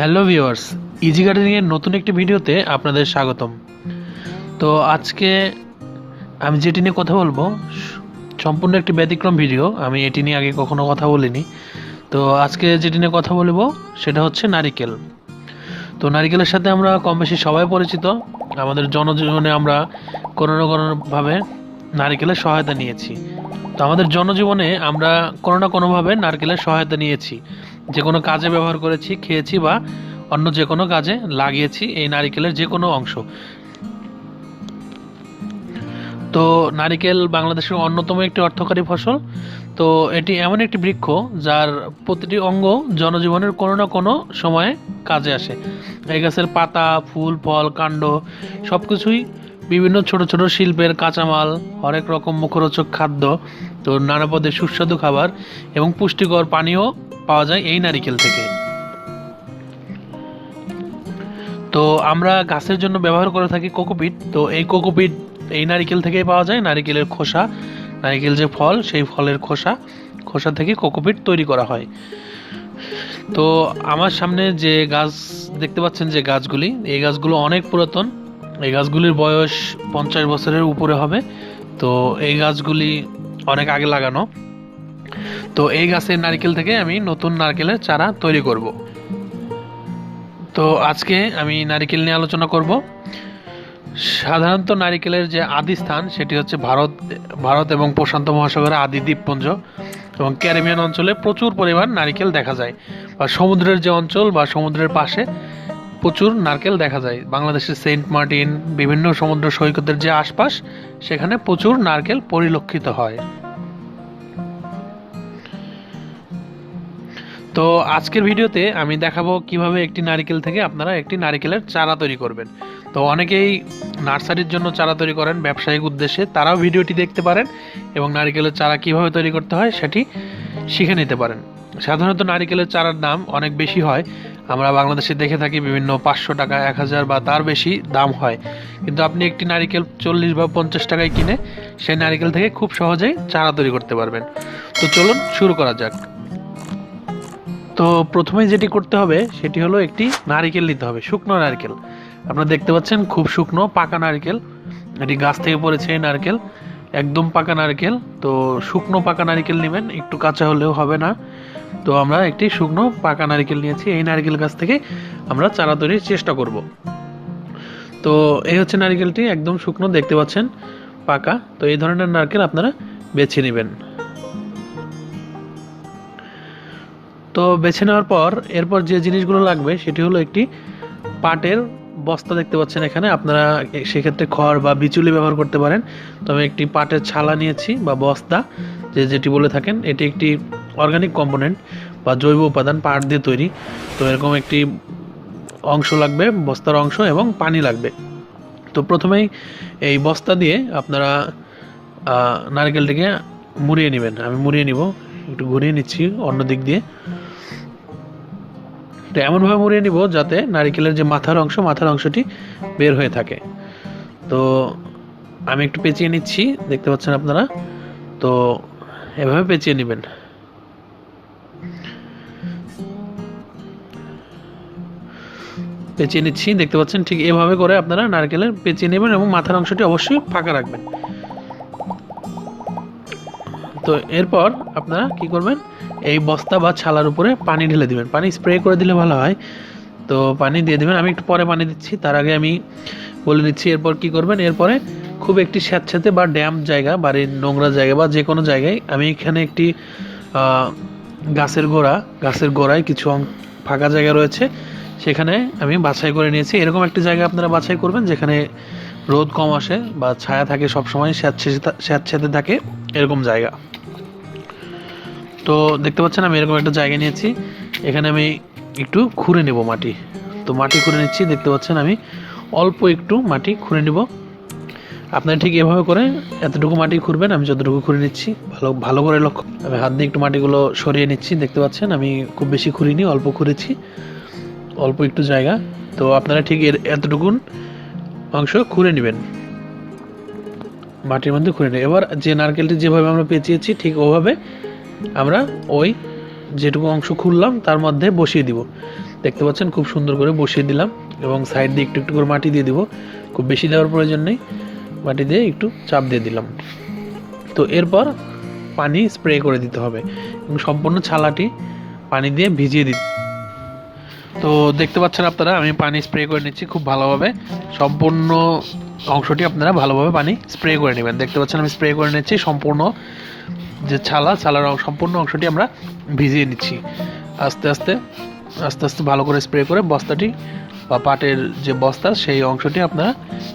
Hello viewers easy গার্ডেনিংয়ের নতুন একটি ভিডিওতে আপনাদের স্বাগতম। তো আজকে আমি যেটি নিয়ে কথা বলব, সম্পূর্ণ একটি ব্যতিক্রম ভিডিও, আমি এটি নিয়ে আগে কখনো কথা বলিনি। তো আজকে যেটি নিয়ে কথা বলব, সেটা হচ্ছে নারিকেল। তো নারিকেলের সাথে আমরা কম বেশি সবাই পরিচিত, আমাদের জনজীবনে আমরা কোনো না কোনোভাবে নারিকেলের সহায়তা নিয়েছি। তো আমাদের জনজীবনে আমরা কোনো না কোনোভাবে নারকেলের সহায়তা নিয়েছি। যে কোনো কাজে ব্যবহার করেছি, খেয়েছি বা অন্য যে কোনো কাজে লাগিয়েছি এই নারিকেলের যে কোনো অংশ। তো নারিকেল বাংলাদেশের অন্যতম একটি অর্থকারী ফসল। তো এটি এমন একটি বৃক্ষ যার প্রতিটি অঙ্গ জনজীবনের কোনো না কোনো সময়ে কাজে আসে। এই গাছের পাতা, ফুল, ফল, কাণ্ড সব কিছুই বিভিন্ন ছোট ছোট শিল্পের কাঁচামাল, হরেক রকম মুখরোচক খাদ্য, তো নানা পদের সুস্বাদু খাবার এবং পুষ্টিকর পানীয় পাওয়া যায় এই নারিকেল থেকে। তো আমরা গাছের জন্য ব্যবহার করে থাকি কোকোপিট। তো এই কোকোপিট এই নারিকেল থেকেই পাওয়া যায়, নারিকেলের খোসা। নারিকেল যে ফল, সেই ফলের খোসা। খোসা থেকে কোকোপিট তৈরি করা হয়। তো আমার সামনে যে গাছ দেখতে পাচ্ছেন যে গাছগুলি, এই গাছগুলো অনেক পুরাতন। এই গাছগুলির বয়স পঞ্চাশ বছরের উপরে হবে। তো এই গাছগুলি অনেক আগে লাগানো। তো এই গাছের নারকেল থেকে আমি নতুন নারকেলের চারা তৈরি করব। তো আজকে আমি নারিকেল নিয়ে আলোচনা করব। সাধারণত নারিকেলের যে আদি স্থান, সেটি হচ্ছে ভারত ভারত এবং প্রশান্ত মহাসাগরের আদি দ্বীপপুঞ্জ এবং ক্যারিবিয়ান অঞ্চলে প্রচুর পরিমাণ নারিকেল দেখা যায় বা সমুদ্রের যে অঞ্চল বা সমুদ্রের পাশে প্রচুর নারকেল দেখা যায়। বাংলাদেশের সেন্ট মার্টিন, বিভিন্ন সমুদ্র সৈকতের যে আশপাশ, সেখানে প্রচুর নারকেল পরিলক্ষিত হয়। তো আজকের ভিডিওতে আমি দেখাবো কীভাবে একটি নারকেল থেকে আপনারা একটি নারকেলের চারা তৈরি করবেন। তো অনেকেই নার্সারির জন্য চারা তৈরি করেন, ব্যবসায়িক উদ্দেশ্যে তারাও ভিডিওটি দেখতে পারেন এবং নারকেলের চারা কীভাবে তৈরি করতে হয় সেটি শিখে নিতে পারেন। সাধারণত নারিকেলের চারার দাম অনেক বেশি হয়। আমরা বাংলাদেশে দেখে থাকি বিভিন্ন পাঁচশো টাকা, এক হাজার বা তার বেশি দাম হয়। কিন্তু আপনি একটি নারিকেল চল্লিশ বা পঞ্চাশ টাকায় কিনে সেই নারিকেল থেকে খুব সহজেই চারা তৈরি করতে পারবেন। তো চলুন শুরু করা যাক। তো প্রথমে যেটি করতে হবে, সেটি হলো একটি নারিকেল নিতে হবে, শুকনো নারকেল। আপনারা দেখতে পাচ্ছেন খুব শুকনো, পাকা নারকেল। এটি গাছ থেকে পড়েছে এই নারকেল, একদম পাকা নারকেল। তো শুকনো, পাকা নারকেল নেবেন, একটু কাঁচা হলেও হবে না। তো আমরা একটি শুকনো, পাকা নারকেল নিয়েছি, এই নারকেল গাছ থেকে আমরা চারা তৈরির চেষ্টা করব। তো এই হচ্ছে নারকেলটি, একদম শুকনো, দেখতে পাচ্ছেন, পাকা। তো এই ধরনের নারকেল আপনারা বেছে নেবেন। তো বেছে নেওয়ার পর এরপর যে জিনিসগুলো লাগবে সেটি হলো একটি পাটের বস্তা দেখতে পাচ্ছেন এখানে। আপনারা সেক্ষেত্রে খড় বা বিচুলি ব্যবহার করতে পারেন। তো আমি একটি পাটের ছালা নিয়েছি বা বস্তা, যে যেটি বলে থাকেন, এটি একটি অর্গানিক কম্পোনেন্ট বা জৈব উপাদান, পাট দিয়ে তৈরি। তো এরকম একটি অংশ লাগবে, বস্তার অংশ এবং পানি লাগবে। তো প্রথমেই এই বস্তা দিয়ে আপনারা নারকেলটিকে মুড়িয়ে নেবেন। আমি মুড়িয়ে নিব, একটু ঘুরিয়ে নিচ্ছি অন্য দিক দিয়ে। তো এমনভাবে মুড়িয়ে নিব যাতে নারিকেলের যে মাথার অংশ, মাথার অংশটি বের হয়ে থাকে। তো আমি একটু পেঁচিয়ে নিচ্ছি, দেখতে পাচ্ছেন আপনারা? তো এভাবে পেঁচিয়ে নেবেন। পেঁচিয়ে নিচ্ছি, দেখতে পাচ্ছেন? ঠিক এভাবে করে আপনারা নারকেলের পেঁচিয়ে নেবেন এবং মাথার অংশটি অবশ্যই ফাঁকা রাখবেন। তো এরপর আপনারা কি করবেন? এই বস্তা বা ছালার উপরে পানি ঢেলে দিবেন। পানি স্প্রে করে দিলে ভালো হয়। তো পানি দিয়ে দেবেন। আমি একটু পরে পানি দিচ্ছি। তার আগে আমি বলে নিচ্ছি এরপর কি করবেন? এরপরে খুব একটি স্যাঁতস্যাঁতে বা ড্যাম জায়গা, বাড়ির নোংরা জায়গা বা যে কোনো জায়গায় আমি এখানে একটি গাছের গোড়া, গাছের গোড়ায় কিছু ফাঁকা জায়গা রয়েছে। সেখানে আমি বাছাই করে নিয়েছি। এরকম একটি জায়গা আপনারা বাছাই করবেন যেখানে রোদ কম আসে বা ছায়া থাকে সবসময় স্যাঁতস্যাঁতে থাকে এরকম জায়গা। তো দেখতে পাচ্ছেন, আমি এরকম একটা জায়গা নিয়েছি। এখানে আমি একটু খুঁড়ে নেব মাটি। তো মাটি খুঁড়ে নিচ্ছি, দেখতে পাচ্ছেন আমি অল্প একটু মাটি খুঁড়ে নেব। আপনারা ঠিক এভাবে করে এতটুকু মাটি খুঁড়বেন, আমি যতটুকু খুঁড়ে নিচ্ছি, ভালো ভালো করে লক্ষ্য আমি হাত দিয়ে একটু মাটিগুলো সরিয়ে নিচ্ছি, দেখতে পাচ্ছেন, আমি খুব বেশি খুঁড়িনি, অল্প খুঁড়েছি, অল্প একটু জায়গা। তো আপনারা ঠিক এর এতটুকুন অংশ খুঁড়ে নেবেন। মাটির মধ্যে খুঁড়ে নেবেন। এবার যে নারকেলটি যেভাবে আমরা পেঁচিয়েছি, ঠিক ওভাবে আমরা ওই যেটুকু অংশ খুললাম, তার মধ্যে বসিয়ে দিব। দেখতে পাচ্ছেন, খুব সুন্দর করে বসিয়ে দিলাম এবং সাইড দিয়ে একটু একটু করে মাটি দিয়ে দিব। খুব বেশি দেওয়ার প্রয়োজন নেই। মাটি দিয়ে একটু চাপ দিয়ে দিলাম। তো এরপর পানি স্প্রে করে দিতে হবে এবং সম্পূর্ণ ছালাটি পানি দিয়ে ভিজিয়ে দিতে তো দেখতে পাচ্ছেন আপনারা, আমি পানি স্প্রে করে নিচ্ছি খুব ভালোভাবে। সম্পূর্ণ অংশটি আপনারা ভালোভাবে পানি স্প্রে করে নেবেন। দেখতে পাচ্ছেন, আমি স্প্রে করে নিচ্ছি সম্পূর্ণ যে ছালা, ছালার সম্পূর্ণ অংশটি আমরা ভিজিয়ে নিচ্ছি। আস্তে আস্তে আস্তে আস্তে ভালো করে স্প্রে করে বস্তাটি বা পাটের যে বস্তা, সেই অংশটি আপনারা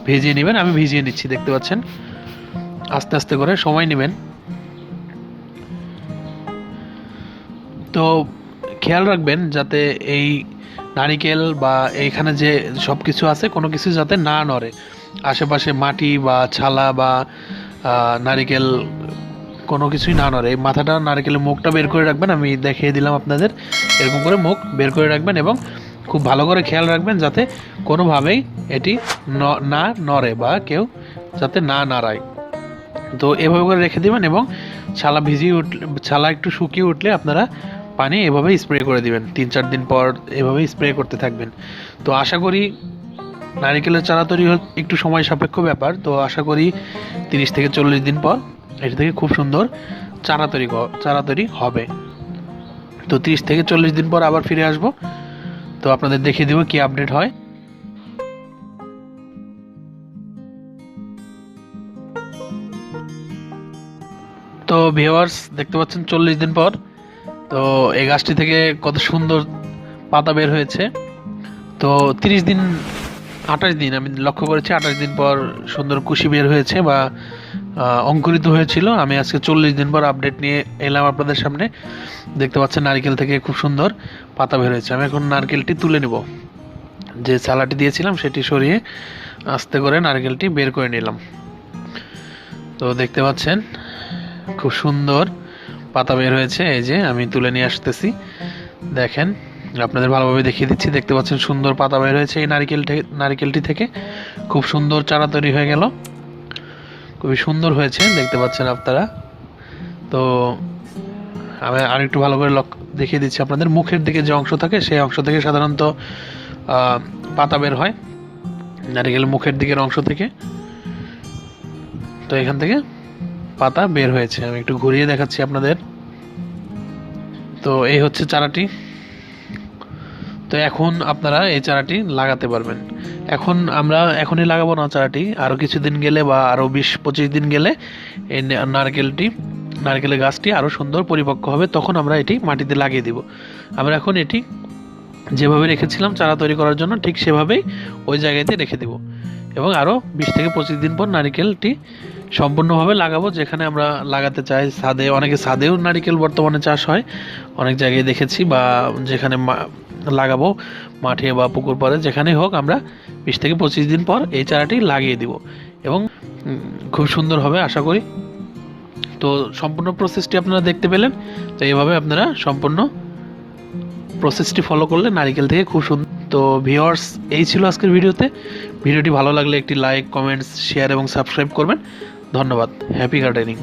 ভিজিয়ে নেবেন। আমি ভিজিয়ে নিচ্ছি, দেখতে পাচ্ছেন? আস্তে আস্তে করে সময় নেবেন। তো খেয়াল রাখবেন যাতে এই নারিকেল বা এইখানে যে সব কিছু আছে, কোনো কিছু যাতে না নড়ে। আশেপাশে মাটি বা ছালা বা নারিকেল কোনো কিছুই না নড়ে। এই মাথাটা, নারকেলের মুখটা বের করে রাখবেন, আমি দেখিয়ে দিলাম আপনাদের। এরকম করে মুখ বের করে রাখবেন এবং খুব ভালো করে খেয়াল রাখবেন যাতে কোনোভাবেই এটি ন- নড়ে বা কেউ যাতে না নাড়ায়। তো এভাবে করে রেখে দিবেন এবং ছালা ভিজিয়ে উঠলে ছালা একটু শুকিয়ে উঠলে আপনারা পানি এভাবে স্প্রে করে দিবেন। তিন, চার দিন পর এভাবে স্প্রে করতে থাকবেন। তো আশা করি নারিকেলের চারা তৈরি একটু সময় সাপেক্ষ ব্যাপার। তো আশা করি তিরিশ থেকে চল্লিশ দিন পর এটা থেকে খুব সুন্দর চারা তৈরি চারা তৈরি হবে। তো তিরিশ থেকে চল্লিশ দিন পর আবার ফিরে আসব। তো আপনাদের দেখিয়ে দেবো কি আপডেট হয়। তো ভিউয়ার্স দেখতে পাচ্ছেন চল্লিশ দিন পর। তো এই গাছটি থেকে কত সুন্দর পাতা বের হয়েছে। তো তিরিশ দিন, আঠাশ দিন, আমি লক্ষ্য করেছি, আঠাশ দিন পর সুন্দর কুশি বের হয়েছে বা অঙ্কুরিত হয়েছিল। আমি আজকে চল্লিশ দিন পর আপডেট নিয়ে এলাম আপনাদের সামনে। দেখতে পাচ্ছেন নারকেল থেকে খুব সুন্দর পাতা বের হয়েছে। আমি এখন নারকেলটি তুলে নেব। যে চালাটি দিয়েছিলাম সেটি সরিয়ে আস্তে করে নারকেলটি বের করে নিলাম। তো দেখতে পাচ্ছেন, খুব সুন্দর পাতা বের হয়েছে। এই যে আমি তুলে নিয়ে আসতেছি। দেখেন, আপনাদের ভালোভাবে দেখিয়ে দিচ্ছি। দেখতে পাচ্ছেন সুন্দর পাতা বের হয়েছে এই নারিকেল নারিকেলটি থেকে। খুব সুন্দর চারা তৈরি হয়ে গেল। খুবই সুন্দর হয়েছে, দেখতে পাচ্ছেন আপনারা। তো আমি আরেকটু ভালো করে লক্ষ্য দেখিয়ে দিচ্ছি আপনাদের। মুখের দিকে যে অংশ থাকে, সেই অংশ থেকে সাধারণত পাতা বের হয়, নারিকেল মুখের দিকের অংশ থেকে। তো এখান থেকে পাতা বের হয়েছে। আমি একটু ঘুরিয়ে দেখাচ্ছি আপনাদের। তো এই হচ্ছে চারাটি। তো এখন আপনারা এই চারাটি লাগাতে পারবেন। এখন আমরা এখনই লাগাবো না চারাটি আরও কিছুদিন গেলে বা আরও বিশ পঁচিশ দিন গেলে এই নারকেলটি, নারকেলের গাছটি আরও সুন্দর পরিপক্ক হবে, তখন আমরা এটি মাটিতে লাগিয়ে দিব। আমরা এখন এটি যেভাবে রেখেছিলাম চারা তৈরি করার জন্য, ঠিক সেভাবেই ওই জায়গাতে রেখে দিব। এবং আরও বিশ থেকে পঁচিশ দিন পর নারিকেলটি সম্পূর্ণভাবে লাগাবো, যেখানে আমরা লাগাতে চাই ছাদে, অনেকে ছাদেও নারিকেল বর্তমানে চাষ হয়। অনেক জায়গায় দেখেছি বা যেখানে লাগাবো মাঠে বা পুকুর পাড়ে, যেখানেই হোক আমরা বিশ থেকে পঁচিশ দিন পর এই চারাটি লাগিয়ে দিব। এবং খুব সুন্দর হবে আশা করি। তো সম্পূর্ণ প্রসেসটি আপনারা দেখতে পেলেন। তো এইভাবে আপনারা সম্পূর্ণ প্রসেসটি ফলো করলে নারিকেল থেকে খুব সুন্দর। তো ভিওয়ার্স এই ছিল আজকের ভিডিওতে। ভিডিওটি ভালো লাগলে একটি লাইক কমেন্টস শেয়ার এবং সাবস্ক্রাইব করবেন। ধন্যবাদ। Happy gardening